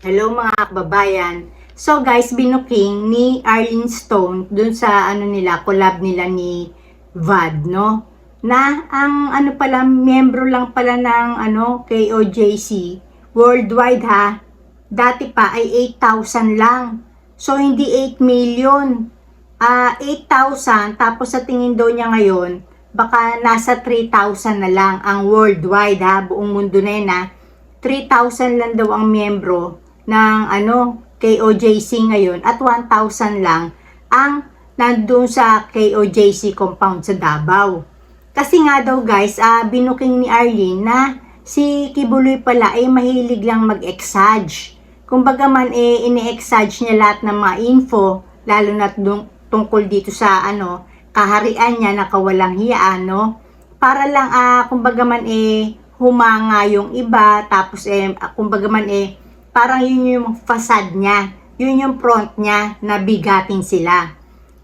Hello mga kababayan. So guys, binuking ni Arlene Stone dun sa ano nila, collab nila ni VAD, no? Na ang ano pala, miyembro lang pala ng ano, KOJC, worldwide ha, dati pa ay 8,000 lang. So hindi 8 million. Ah, 8,000 tapos sa tingin daw niya ngayon, baka nasa 3,000 na lang ang worldwide ha, buong mundo na yun ha. 3,000 lang daw ang miyembro ng ano, KOJC ngayon at 1,000 lang ang nandun sa KOJC compound sa Davao. Kasi nga daw guys, ah, binuking ni Arlene na si Kibuloy pala ay mahilig lang mag-exage. Kumbaga man eh, ini-exage niya lahat ng mga info, lalo na tungkol dito sa ano, kaharian niya na kawalang hiyaan, no? Para lang, ah, kumbaga man eh, humanga yung iba, tapos eh, kumbaga man eh, parang yun yung facade niya, yun yung front niya na bigatin sila.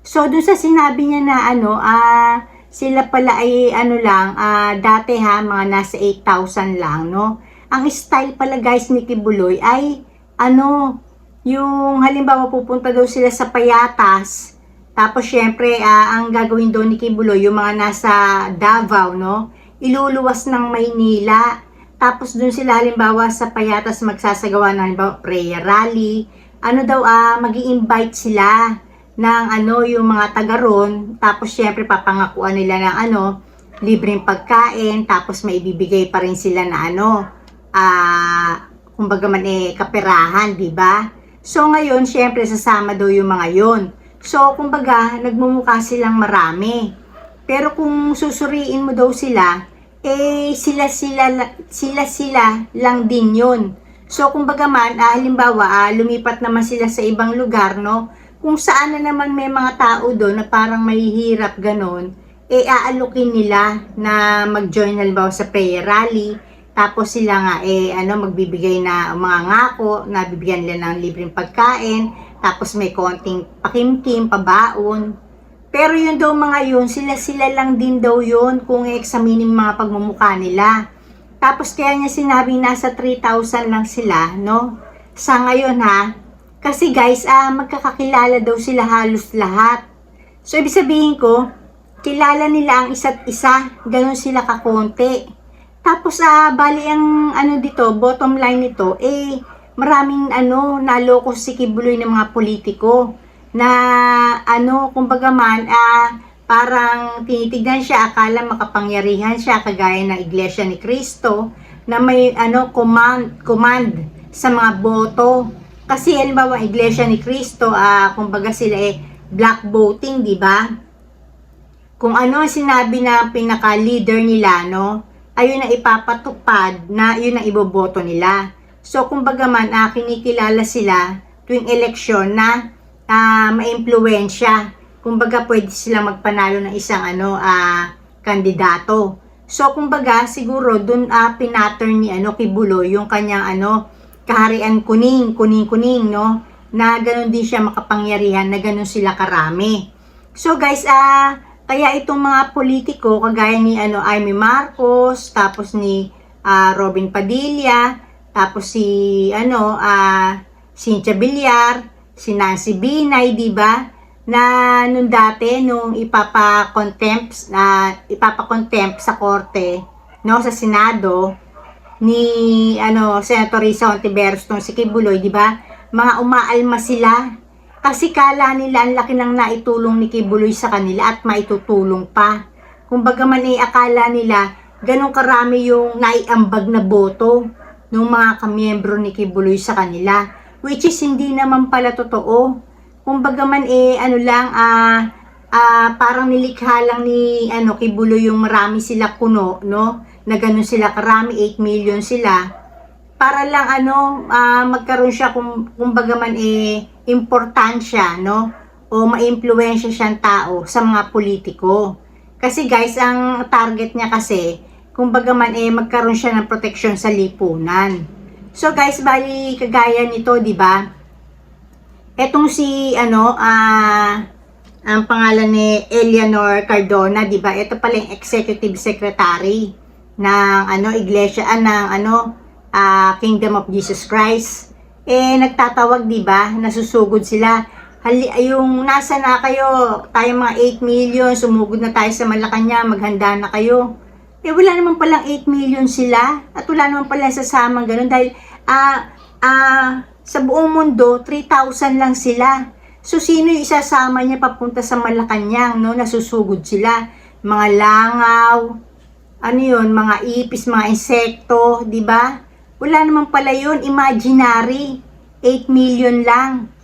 So, dun sa sinabi niya na ano, ah, sila pala ay ano lang, ah, dati ha, mga nasa 8,000 lang, no? Ang style pala guys ni Kibuloy ay, ano, yung halimbawa pupunta daw sila sa Payatas, tapos syempre, ah, ang gagawin daw ni Kibuloy, yung mga nasa Davao, no? Iluluwas ng Maynila. Tapos dun sila halimbawa sa Payatas magsasagawa ng halimbawa prayer rally. Ano daw, ah, mag invite sila ng ano, yung mga taga ron. Tapos syempre papangakuan nila ng ano, libreng pagkain. Tapos may ibibigay pa rin sila na ano, ah, kumbaga man eh, kaperahan, di ba? So ngayon, syempre sasama daw yung mga yon. So, kumbaga, nagmumukha silang marami. Pero kung susuriin mo daw sila, eh sila sila sila sila lang din 'yon. So kumbaga man, ah, halimbawa, ah, lumipat naman sila sa ibang lugar, no? Kung saan na naman may mga tao doon na parang mahihirap ganon, eh aalukin nila na mag-join halimbawa sa prayer rally. Tapos sila nga eh ano magbibigay na mga ngako, na bibigyan nila ng libreng pagkain, tapos may konting pakimkim, pabaon. Pero yun daw mga yun, sila-sila lang din daw yun kung i-examine yung mga pagmumukha nila. Tapos kaya niya sinabi nasa 3,000 lang sila, no? Sa ngayon ha. Kasi guys, ah, magkakakilala daw sila halos lahat. So ibig sabihin ko, kilala nila ang isa't isa, ganun sila kakonti. Tapos ah, bali ang ano dito, bottom line nito, eh, maraming ano, naloko si Kibuloy ng mga politiko na ano, kumbaga man, ah, parang tinitignan siya, akala makapangyarihan siya, kagaya ng Iglesia ni Cristo, na may ano, command, command sa mga boto. Kasi halimbawa, Iglesia ni Cristo, ah, kumbaga sila eh, black voting, di ba? Kung ano ang sinabi ng pinaka-leader nila, no, ayun ang ipapatupad na yun ang iboboto nila. So, kumbaga man, ah, kinikilala sila tuwing eleksyon na ah, maimpluwensya. Kumbaga, pwede sila magpanalo ng isang ano, ah, kandidato. So, kumbaga, siguro, dun ah, pinattern ni ano, Kibulo, yung kanyang ano, kaharian kuning, kuning-kuning, no? Na ganun din siya makapangyarihan, na ganun sila karami. So, guys, ah, kaya itong mga politiko, kagaya ni ano, Amy Marcos, tapos ni ah, Robin Padilla, tapos si ano, ah, Cynthia Villar, si Nancy Binay, di ba? Na nung dati, nung ipapa-contempt, na ipapa-contempt sa korte, no, sa Senado, ni ano, Senator Risa Ontiveros tong si Kibuloy, di ba? Mga umaalma sila. Kasi kala nila ang laki ng naitulong ni Kibuloy sa kanila at maitutulong pa. Kumbaga man eh, akala nila ganong karami yung naiambag na boto ng mga kamiyembro ni Kibuloy sa kanila. Which is hindi naman pala totoo. Kumbaga man eh, ano lang, ah, ah, parang nilikha lang ni ano, Kibuloy yung marami sila kuno, no? Na ganun sila karami, 8 million sila. Para lang ano, ah, magkaroon siya kung kumbaga man eh, importansya, no? O maimpluwensya siyang tao sa mga politiko. Kasi guys, ang target niya kasi, kumbaga man eh, magkaroon siya ng proteksyon sa lipunan. So guys, bali kagaya nito, 'di ba? Etong si ano, ah ang pangalan ni Eleanor Cardona, 'di ba? Ito pala yung executive secretary ng ano iglesia ah, ng ano ah, Kingdom of Jesus Christ. eh nagtatawag, 'di ba? Nasusugod sila. Hali, yung nasa na kayo, tayo mga 8 million, sumugod na tayo sa Malacanang, maghanda na kayo. Eh wala naman palang 8 million sila at wala naman pala sasamang ganun dahil ah ah sa buong mundo 3,000 lang sila. So sino yung isasama niya papunta sa Malacanang, no? Nasusugod sila. Mga langaw, ano yun, mga ipis, mga insekto, di ba? Wala naman pala yun, imaginary. 8 million lang.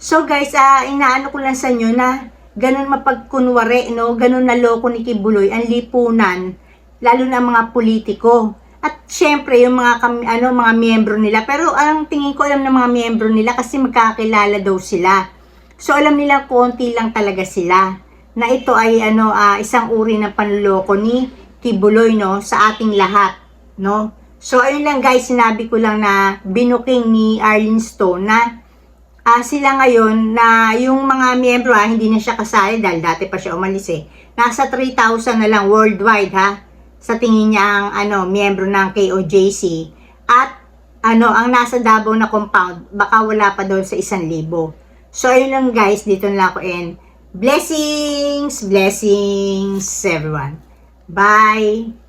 So guys, ah inaano ko lang sa inyo na ganun mapagkunwari, no? Ganun na loko ni Kibuloy, ang lipunan, lalo na mga politiko. At syempre, yung mga ano mga miyembro nila, pero ang tingin ko alam ng mga miyembro nila kasi magkakilala daw sila. So alam nila konti lang talaga sila na ito ay ano ah, isang uri ng panloloko ni Kibuloy no sa ating lahat, no? So ayun lang guys, sinabi ko lang na binuking ni Arlene Stone na ah, sila ngayon na yung mga miyembro ah, hindi na siya kasali dahil dati pa siya umalis eh. Nasa 3,000 na lang worldwide ha. Sa tingin niya ang ano, miyembro ng KOJC. At ano, ang nasa Davao na compound, baka wala pa doon sa 1,000. So ayun lang guys, dito na ako and blessings, blessings everyone. Bye!